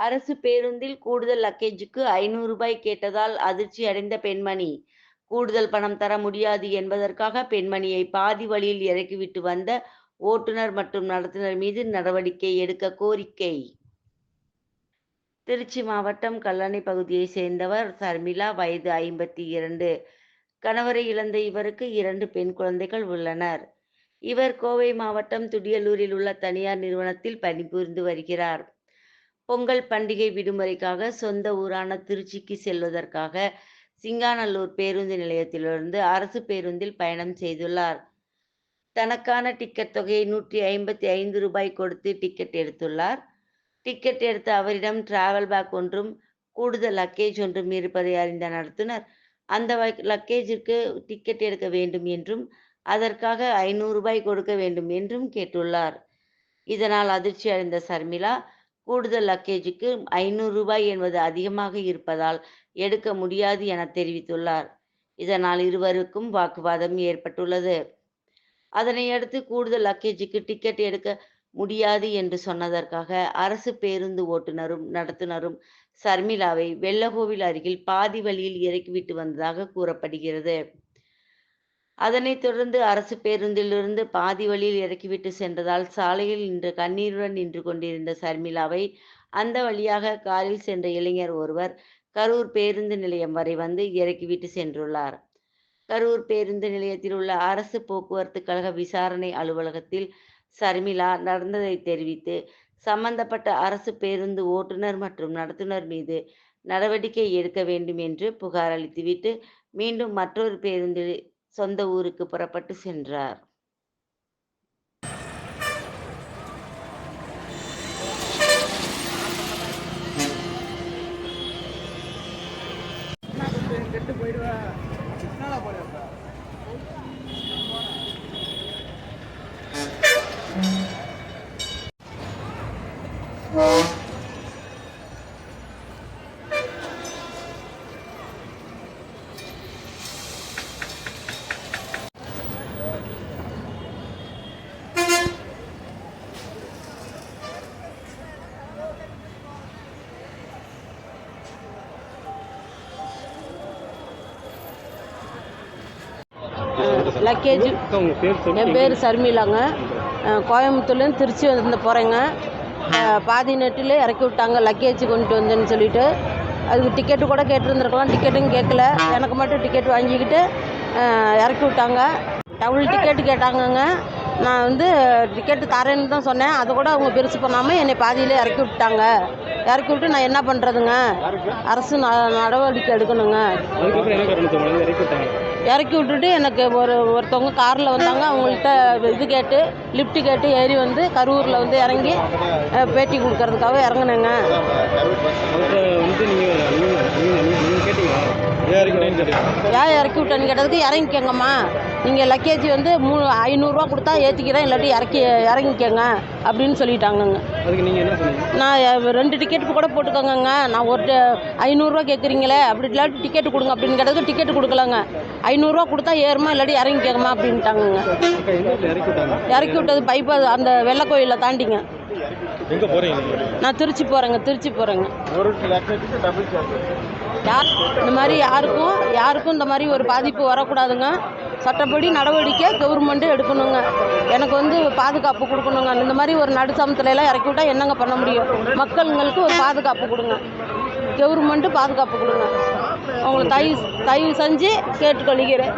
அரசு பேருந்தில் கூடுதல் லக்கேஜுக்கு ஐநூறு ரூபாய் கேட்டதால் அதிர்ச்சி அடைந்த பெண்மணி. கூடுதல் பணம் தர முடியாது என்பதற்காக பெண்மணியை பாதி வழியில் இறக்கிவிட்டு வந்த ஓட்டுநர் மற்றும் நடத்துனர் மீது நடவடிக்கை எடுக்க கோரிக்கை. திருச்சி மாவட்டம் கல்லணை பகுதியைச் சேர்ந்தவர் சர்மிளா வயது ஐம்பத்தி இரண்டு. கணவரை இழந்த இவருக்கு இரண்டு பெண் குழந்தைகள் உள்ளனர். இவர் கோவை மாவட்டம் துடியலூரில் உள்ள தனியார் நிறுவனத்தில் பணிபுரிந்து வருகிறார். பொங்கல் பண்டிகை விடுமுறைக்காக சொந்த ஊரான திருச்சிக்கு செல்வதற்காக சிங்காநல்லூர் பேருந்து நிலையத்திலிருந்து அரசு பேருந்தில் பயணம் செய்துள்ளார். தனக்கான டிக்கெட் தொகையை நூற்றி ஐம்பத்தி ஐந்து ரூபாய் கொடுத்து டிக்கெட் எடுத்துள்ளார். டிக்கெட் எடுத்த அவரிடம் டிராவல் பேக் ஒன்றும் கூடுதல் லக்கேஜ் ஒன்றும் இருப்பதை அறிந்த நடத்துனர். அந்த லக்கேஜிற்கு டிக்கெட் எடுக்க வேண்டும் என்றும் அதற்காக ஐநூறு ரூபாய் கொடுக்க வேண்டும் என்றும் கேட்டுள்ளார். இதனால் அதிர்ச்சி அடைந்த சர்மிளா கூடுதல் லக்கேஜுக்கு ஐநூறு ரூபாய் என்பது அதிகமாக இருப்பதால் எடுக்க முடியாது என தெரிவித்துள்ளார். இதனால் இருவருக்கும் வாக்குவாதம் ஏற்பட்டுள்ளது. அதனையடுத்து கூடுதல் லக்கேஜுக்கு டிக்கெட் எடுக்க முடியாது என்று சொன்னதற்காக அரசு பேருந்து ஓட்டுநரும் நடத்துனரும் சர்மிளாவை வெள்ளகோவில் அருகில் பாதி வழியில் இறக்கிவிட்டு வந்ததாக கூறப்படுகிறது. அதனைத் தொடர்ந்து அரசு பேருந்திலிருந்து பாதி வழியில் இறக்கிவிட்டு சென்றதால் சாலையில் நின்று கண்ணீருடன் நின்று கொண்டிருந்த சர்மிளாவை அந்த வழியாக காரில் சென்ற இளைஞர் ஒருவர் கரூர் பேருந்து நிலையம் வரை வந்து இறக்கிவிட்டு சென்றுள்ளார். கரூர் பேருந்து நிலையத்தில் உள்ள அரசு போக்குவரத்து கழக விசாரணை அலுவலகத்தில் சர்மிளா நடந்ததை தெரிவித்து சம்பந்தப்பட்ட அரசு பேருந்து ஓட்டுநர் மற்றும் நடத்துனர் மீது நடவடிக்கை எடுக்க வேண்டும் என்று புகார் அளித்துவிட்டு மீண்டும் மற்றொரு பேருந்தில் சொந்த ஊருக்கு புறப்பட்டு சென்றார். கெட்டு லக்கேஜ் என் பேர் சர்மிளாங்க. கோயம்புத்தூர்லேருந்து திருச்சி வந்து போகிறேங்க பாதி நெட்டில் இறக்கி விட்டாங்க. லக்கேஜ் கொண்டு வந்தேன்னு சொல்லிட்டு. அதுக்கு டிக்கெட்டு கூட கேட்டுருந்துருக்கலாம். டிக்கெட்டும் கேட்கல. எனக்கு மட்டும் டிக்கெட் வாங்கிக்கிட்டு இறக்கி விட்டாங்க. டபுள் டிக்கெட்டு கேட்டாங்கங்க. நான் வந்து டிக்கெட்டு தரேன்னு தான் சொன்னேன். அதை கூட அவங்க பெருசு பண்ணாமல் என்னை பாதியிலே இறக்கி விட்டாங்க. இறக்கி விட்டு நான் என்ன பண்ணுறதுங்க அரசு ந- நடவடிக்கை எடுக்கணுங்க. இறக்கி விட்டுட்டு எனக்கு ஒரு ஒருத்தவங்க காரில் வந்தாங்க. அவங்கள்ட்ட இது கேட்டு லிஃப்ட் கேட்டு ஏறி வந்து கரூரில் வந்து இறங்கி பேட்டி கொடுக்கறதுக்காக இறங்குனேங்க. ஏன் இறக்கி விட்டேன்னு கேட்டதுக்கு இறங்கிக்கங்கம்மா. நீங்கள் லக்கேஜ் வந்து மூ ஐநூறுரூவா கொடுத்தா ஏற்றிக்கிறேன் இல்லாட்டி இறக்கி இறங்கிக்கங்க அப்படின்னு சொல்லிட்டாங்கங்க. அதுக்கு நீங்க என்ன சொன்னீங்க? நான் ரெண்டு டிக்கெட் கூட போட்டுக்கோங்கங்க. நான் ஒரு ஐநூறுரூவா கேட்குறீங்களே அப்படி இல்லாட்டி டிக்கெட் கொடுங்க அப்படின்னு கேட்டதுக்கு டிக்கெட் கொடுக்கலங்க. ஐநூறுரூவா கொடுத்தா ஏறுமா இல்லாட்டி இறங்கிக்கங்கம்மா அப்படின்ட்டாங்கங்க. இறக்கி விட்டது பைப்பு அந்த வெள்ளக்கோயிலை தாண்டிங்க. எங்க போறீங்க நீங்க? நான் திருச்சி போகிறேங்க திருச்சி போகிறேங்க யார் இந்த மாதிரி யாருக்கும் யாருக்கும் இந்த மாதிரி ஒரு பாதிப்பு வரக்கூடாதுங்க. சட்டப்படி நடவடிக்கை கவர்மெண்ட்டு எடுக்கணுங்க. எனக்கு வந்து பாதுகாப்பு கொடுக்கணுங்க. இந்த மாதிரி ஒரு நடுசாமத்துல எல்லாம் இறக்கி விட்டால் என்னங்க பண்ண முடியும்? மக்களுங்களுக்கு ஒரு பாதுகாப்பு கொடுங்க. கவர்மெண்ட்டு பாதுகாப்பு கொடுங்க. அவங்களை தயவு தயவு செஞ்சு கேட்டுக்கொள்கிறேன்.